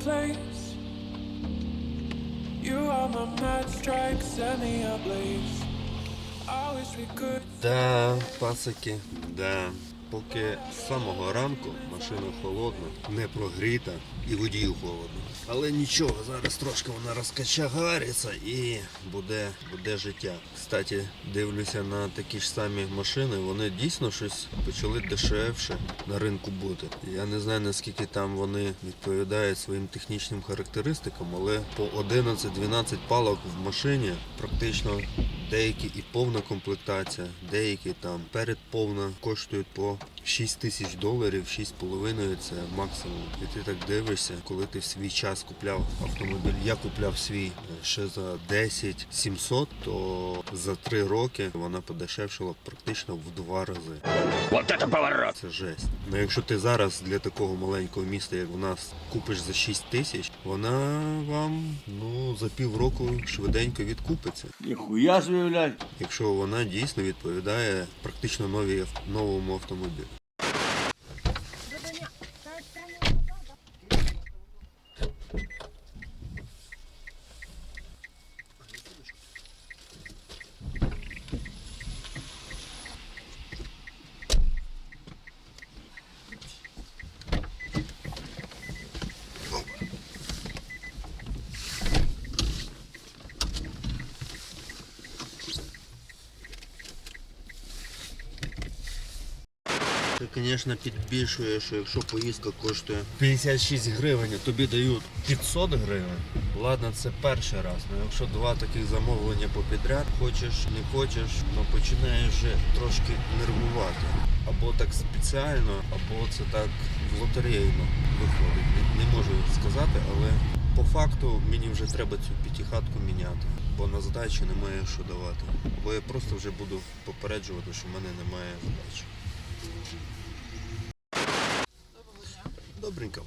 place. You are my matchstrike, set me ablaze. I wish we could. Да, пасики, да. Поки з самого ранку машина холодна, не прогріта і водію холодно. Але нічого, зараз трошки вона розкачагариться і буде, буде життя. Кстати, дивлюся на такі ж самі машини, вони дійсно щось почали дешевше на ринку бути. Я не знаю наскільки там вони відповідають своїм технічним характеристикам, але по 11-12 палок в машині практично Деякі і повна комплектація, деякі там передповна коштують по 6 тисяч доларів, 6,5 це максимум. І ти так дивишся, коли ти в свій час купляв автомобіль. Я купляв свій е, ще за 10 700, то за 3 роки вона подешевшила практично в два рази. Вот это поворот! Це жесть. Ну якщо ти зараз для такого маленького міста, як у нас, купиш за 6 тисяч, вона вам ну за півроку швиденько відкупиться. Себе, блядь! якщо вона дійсно відповідає практично новій, новому автомобілю. Thank you. Звісно, підбільшує, що якщо поїздка коштує 56 гривень, а тобі дають 500 гривень. Ладно, це перший раз. але якщо два таких замовлення попідряд, хочеш, не хочеш, ну починаєш вже трошки нервувати. Або так спеціально, або це так в лотерейно виходить. Не, не можу сказати, але по факту мені вже треба цю п'ятихатку міняти, бо на здачі немає що давати. Або я просто вже буду попереджувати, що в мене немає здачі. Добренько.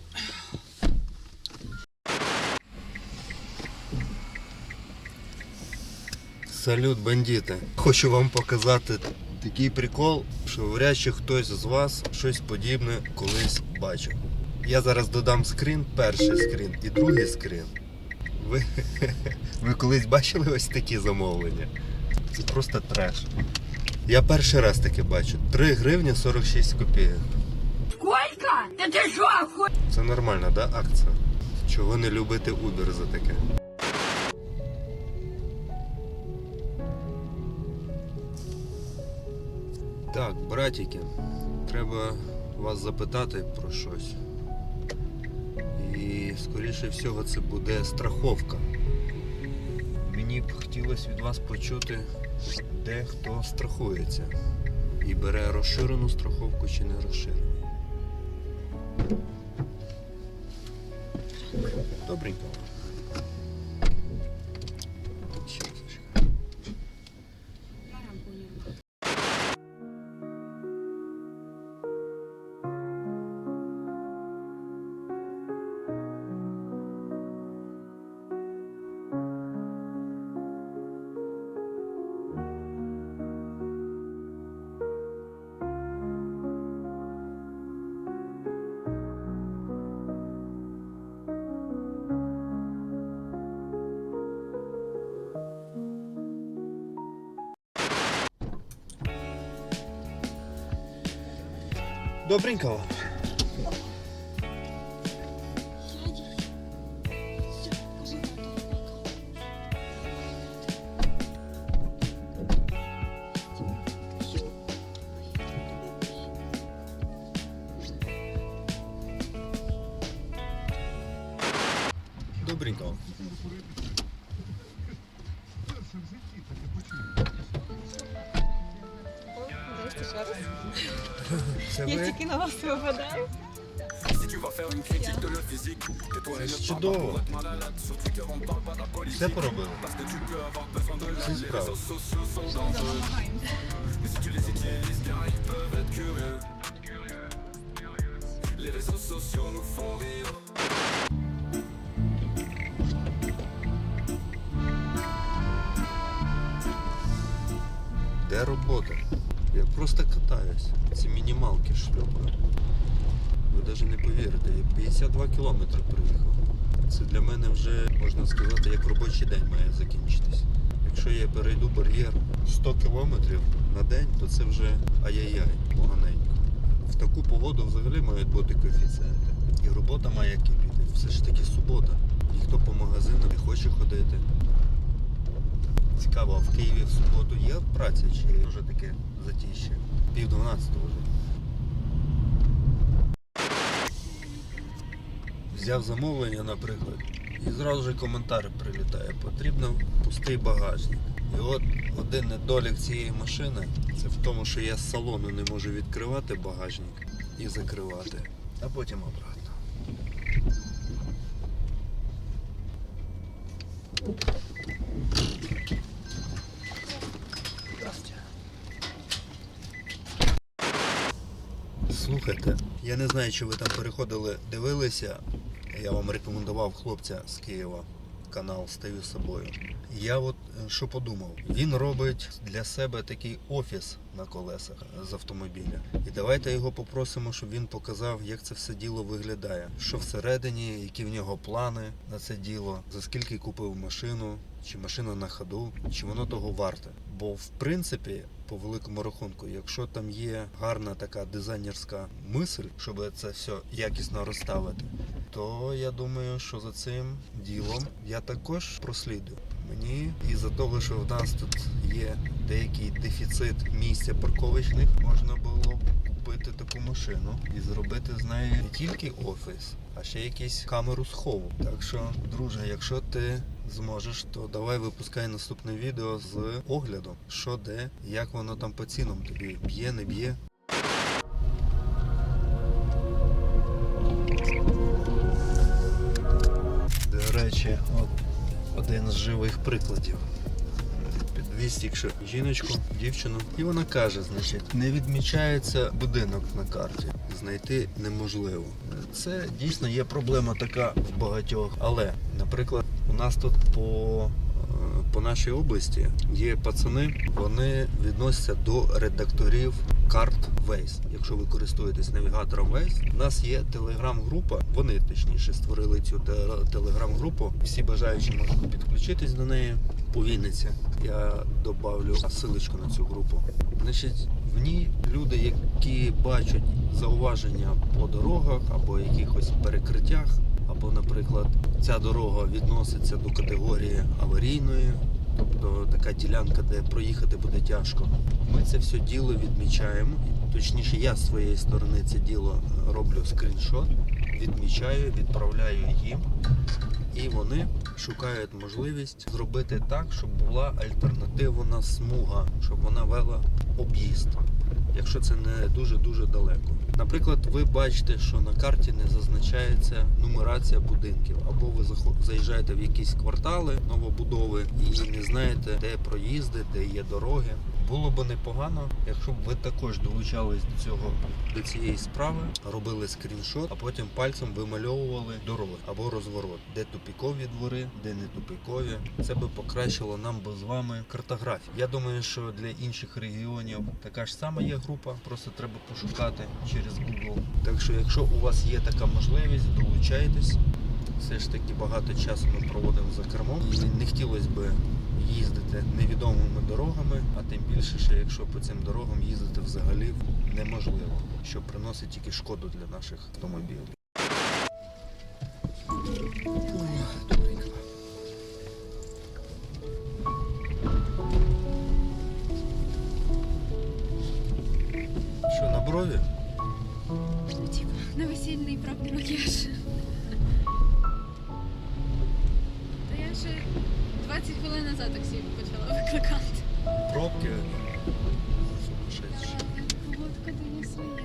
Салют, бандити. Хочу вам показати такий прикол, що вряд чи хтось з вас щось подібне колись бачив. Я зараз додам скрін, перший скрін і другий скрін. Ви, ви колись бачили ось такі замовлення? Це просто треш. Я перший раз таке бачу. 3 гривні 46 копійок. Сколько? Да ты что, охуел? Це нормальна, да, акція? Чого не любити Uber за таке? Так, братики, треба вас запитати про щось. І скоріше всього це буде страховка. Мені б хотілося від вас почути, де хто страхується. І бере розширену страховку чи не розширену. Добренько. Добренько вам. Добренько вам. Це Я ви? тільки на вас випадаю. Це ж чудово. Все поробили. Всі справи. Де робота? Просто катаюсь. Це мінімалки шлюпаю. Ви навіть не повірите, я 52 кілометри приїхав. це для мене вже можна сказати, як робочий день має закінчитись. Якщо я перейду бар'єр 100 кілометрів на день, то це вже ай-яй-яй, поганенько. В таку погоду взагалі мають бути коефіцієнти. І робота має кипіти. Все ж таки субота. Ніхто по магазинам не хоче ходити. Цікаво, а в Києві в суботу є праця чи вже таке затіще? Пів дванадцятого вже. Взяв замовлення, наприклад, і зразу ж коментар прилітає. Потрібно пустий багажник. І от один недолік цієї машини це в тому, що я з салону не можу відкривати багажник і закривати, а потім обратно. Я не знаю, чи ви там переходили, дивилися. Я вам рекомендував хлопця з Києва канал Стаю собою. Я от що подумав, він робить для себе такий офіс на колесах з автомобіля. І давайте його попросимо, щоб він показав, як це все діло виглядає. Що всередині, які в нього плани на це діло, за скільки купив машину, чи машина на ходу, чи воно того варте. Бо в принципі, по великому рахунку, якщо там є гарна така дизайнерська мисль, щоб це все якісно розставити, то я думаю, що за цим ділом я також прослідую. Мені із-за того, що в нас тут є деякий дефіцит місця парковочних, можна було б купити таку машину і зробити з неї не тільки офіс, а ще якусь камеру схову. Так що, друже, якщо ти зможеш, то давай випускай наступне відео з оглядом, що де, як воно там по цінам тобі б'є, не б'є. До речі, от один з живих прикладів. Підвіз тільки жіночку, дівчину, і вона каже: значить, не відмічається будинок на карті. Знайти неможливо. Це дійсно є проблема така в багатьох. Але, наприклад, у нас тут по, по нашій області є пацани, вони відносяться до редакторів карт Waze. Якщо ви користуєтесь навігатором Waze, у нас є телеграм-група. Вони точніше створили цю телеграм-групу. Всі бажаючі можуть підключитись до неї по. Я добавлю ссылочку на цю групу. Значить, в ній люди, які бачать зауваження по дорогах або якихось перекриттях, або, наприклад, ця дорога відноситься до категорії аварійної, тобто така ділянка, де проїхати буде тяжко. Ми це все діло відмічаємо. Точніше, я з своєї сторони це діло роблю скріншот, відмічаю, відправляю їм, і вони шукають можливість зробити так, щоб була альтернативна смуга, щоб вона вела об'їзд, якщо це не дуже дуже далеко. Наприклад, ви бачите, що на карті не зазначається нумерація будинків, або ви заїжджаєте в якісь квартали новобудови і не знаєте, де проїзди, де є дороги. Було б непогано, якщо б ви також долучались до цього до цієї справи, робили скріншот, а потім пальцем вимальовували дороги або розворот, де тупікові двори, де не тупікові. Це би покращило нам би з вами картографію. Я думаю, що для інших регіонів така ж сама є група, просто треба пошукати через Google. Так що, якщо у вас є така можливість, долучайтесь. Все ж таки багато часу ми проводимо за кермом. Не хотілося б їздити невідомими дорогами, а тим більше, що якщо по цим дорогам їздити взагалі неможливо, що приносить тільки шкоду для наших автомобілів. назад таксі почала викликати. Пробки. Сумасшедші. Погодка не своє.